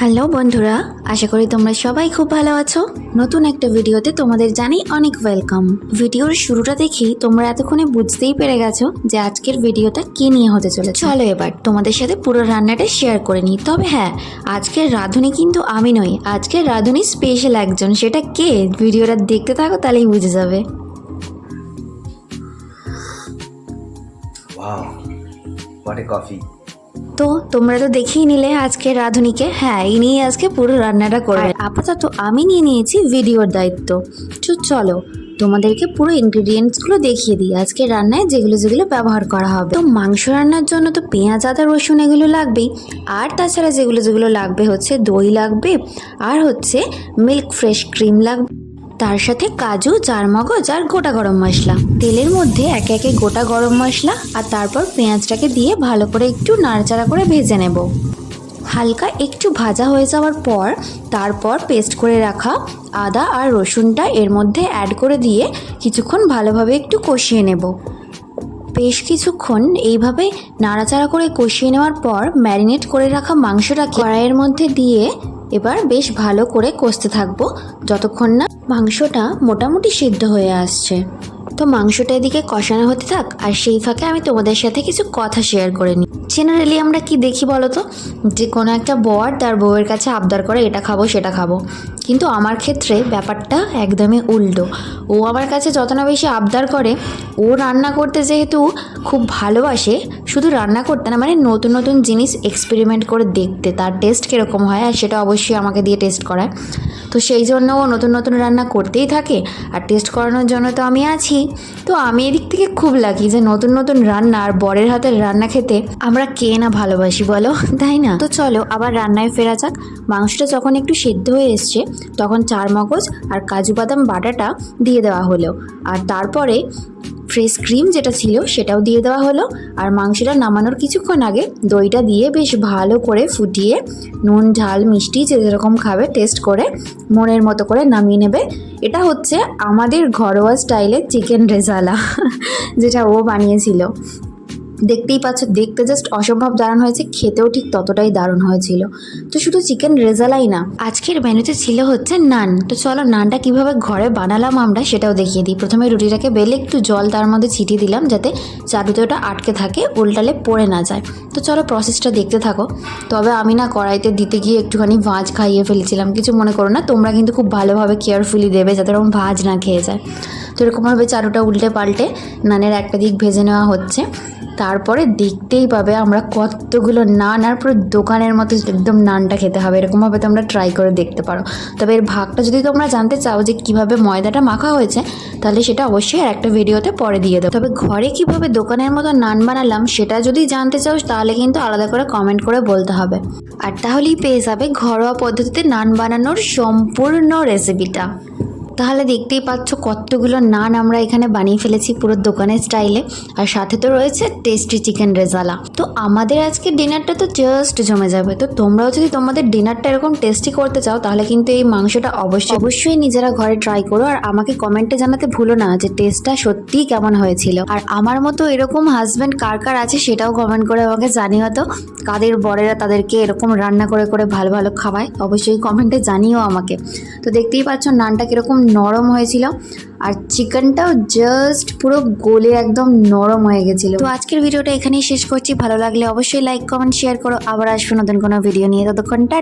Hello বন্ধুরা, আশা করি তোমরা সবাই খুব ভালো আছো। নতুন একটা ভিডিওতে তোমাদের জানাই অনেক ওয়েলকাম ভিডিওর শুরুটা দেখি তোমরা এতক্ষণে বুঝতেই পেরে গেছো যে আজকের ভিডিওটা কি নিয়ে হতে চলেছে। চলো এবার তোমাদের সাথে পুরো রান্নাটা শেয়ার করে নিই। তবে হ্যাঁ আজকের রাঁধুনি কিন্তু আমি নই। আজকের রাঁধুনি স্পেশাল একজন। সেটা কে? ভিডিওটা দেখতে থাকো, তাহলেই বুঝে যাবে। Wow. তো তোমরা তো দেখেই নিলে আজকে রাধুনিকে। হ্যাঁ ইনি আজকে পুরো রান্নাটা করবে। আপাতত আমি নিয়ে নিয়েছি ভিডিওর দায়িত্ব। তো চলো, তোমাদেরকে পুরো ইনগ্রিডিয়েন্টসগুলো দেখিয়ে দিই আজকে রান্নায় যেগুলো যেগুলো ব্যবহার করা হবে। তো মাংস রান্নার জন্য তো পেঁয়াজ, আদা, রসুন এগুলো লাগবেই। আর তাছাড়া যেগুলো যেগুলো লাগবে হচ্ছে দই লাগবে, আর হচ্ছে মিল্ক ফ্রেশ ক্রিম লাগবে। তার সাথে কাজু চারমগজ আর গোটা গরম মশলা। তেলের মধ্যে একে একে গোটা গরম মশলা আর তারপর পেঁয়াজটাকে দিয়ে ভালো করে একটু নাড়াচাড়া করে ভেজে নেব। হালকা একটু ভাজা হয়ে যাওয়ার পর তারপর পেস্ট করে রাখা আদা আর রসুনটা এর মধ্যে অ্যাড করে দিয়ে কিছুক্ষণ ভালোভাবে একটু কষিয়ে নেব। বেশ কিছুক্ষণ এইভাবে নাড়াচাড়া করে কষিয়ে নেওয়ার পর ম্যারিনেট করে রাখা মাংসটা কড়াইয়ের মধ্যে দিয়ে এবার বেশ ভালো করে কষতে থাকব। যতক্ষণ না মাংসটা মোটামুটি সিদ্ধ হয়ে আসছে। তো মাংসটা এদিকে কষানো হতে থাক, আর সেই ফাঁকে আমি তোমাদের সাথে কিছু কথা শেয়ার করে নিই। জেনারেলি আমরা কি দেখি বলো তো যে কোনো একটা বর তার বউয়ের কাছে আবদার করে, এটা খাব, সেটা খাব। কিন্তু আমার ক্ষেত্রে ব্যাপারটা একদমই উল্টো। ও আমার কাছে যত না বেশি আবদার করে, ও রান্না করতে যেহেতু খুব ভালোবাসে, শুধু রান্না করতে না মানে নতুন নতুন জিনিস এক্সপেরিমেন্ট করে দেখতে, তার টেস্ট কীরকম হয়, আর সেটা অবশ্যই আমাকে দিয়ে টেস্ট করায়। তো সেই জন্য ও নতুন নতুন রান্না করতেই থাকে, আর টেস্ট করানোর জন্য তো আমি আছি। তো আমি এদিক থেকে খুব লাগি যে নতুন নতুন রান্না আর বরের হাতের রান্না খেতে আমরা কে না ভালোবাসি বলো? তাই না? তো চলো আবার রান্নায় ফেরা যাক। মাংসটা যখন একটু সেদ্ধ হয়ে এসছে, তখন চার মগজ আর কাজু বাদাম বাটাটা দিয়ে দেওয়া হলো। আর তারপরে ফ্রেশ ক্রিম যেটা ছিল সেটাও দিয়ে দেওয়া হলো। আর মাংসটা নামানোর কিছুক্ষণ আগে দইটা দিয়ে বেশ ভালো করে ফুটিয়ে নুন, ঝাল, মিষ্টি যে যেরকম খাবে টেস্ট করে মনের মতো করে নামিয়ে নেবে। এটা হচ্ছে আমাদের ঘরোয়া স্টাইলের চিকেন রেজালা যেটা ও বানিয়েছিল। দেখতেই পাচ্ছ, দেখতে জাস্ট অসম্ভব দারুণ হয়েছে, খেতেও ঠিক ততটাই দারুণ হয়েছিল। তো শুধু চিকেন রেজালাই না, আজকের মেনুতে ছিল হচ্ছে নান। তো চলো নানটা কীভাবে ঘরে বানালাম আমরা সেটাও দেখিয়ে দিই। প্রথমে রুটিটাকে বেলে একটু জল তার মধ্যে ছিটিয়ে দিলাম যাতে চাটুতে ওটা আটকে থাকে, উল্টালে পড়ে না যায়। তো চলো প্রসেসটা দেখতে থাকো। তবে আমি না কড়াইতে দিতে গিয়ে একটুখানি ভাঁজ খাইয়ে ফেলেছিলাম। কিছু মনে করো না, তোমরা কিন্তু খুব ভালোভাবে কেয়ারফুলি দেবে যাতে ওরকম ভাঁজ না খেয়ে যায়। তো এরকমভাবে চাটুটা উল্টে পাল্টে নানের একটা দিক ভেজে নেওয়া হচ্ছে। তারপরে দেখতেই পাবে আমরা কতগুলো নান আর পুরো দোকানের মতো একদম নানটা খেতে হবে। এরকমভাবে তোমরা ট্রাই করে দেখতে পারো। তবে এর ভাগটা যদি তোমরা জানতে চাও যে কীভাবে ময়দাটা মাখা হয়েছে, তাহলে সেটা অবশ্যই আর একটা ভিডিওতে পরে দিয়ে দেবো। তবে ঘরে কীভাবে দোকানের মতো নান বানালাম, সেটা যদি জানতে চাও, তাহলে কিন্তু আলাদা করে কমেন্ট করে বলতে হবে। আর তাহলেই পেয়ে যাবে ঘরোয়া পদ্ধতিতে নান বানানোর সম্পূর্ণ রেসিপিটা তাহলে দেখতেই পাচ্ছ কতগুলো নান আমরা এখানে বানিয়ে ফেলেছি পুরো দোকানের স্টাইলে। আর সাথে তো রয়েছে টেস্টি চিকেন রেজালা। তো আমাদের আজকে ডিনারটা তো জাস্ট জমে যাবে। তো তোমরাও যদি তোমাদের ডিনারটা এরকম টেস্টি করতে চাও, তাহলে কিন্তু এই মাংসটা অবশ্যই অবশ্যই নিজেরা ঘরে ট্রাই করো। আর আমাকে কমেন্টে জানাতে ভুলো না যে টেস্টটা সত্যিই কেমন হয়েছিল। আর আমার মতো এরকম হাজব্যান্ড কার কার আছে সেটাও কমেন্ট করে আমাকে জানিও তো। কাদের বরেরা তাদেরকে এরকম রান্না করে করে ভালো ভালো খাওয়ায়, অবশ্যই কমেন্টে জানিও আমাকে। তো দেখতেই পাচ্ছ নানটা কীরকম নরম হয়েছিল। আর চিকেনটাও জাস্ট পুরো গোলে একদম নরম হয়ে গেছিল। তো আজকের ভিডিওটা এখানেই শেষ করছি। ভালো লাগলে অবশ্যই লাইক কমেন্ট শেয়ার করো। আবার আসব নতুন কোনো ভিডিও নিয়ে। ততক্ষণ টা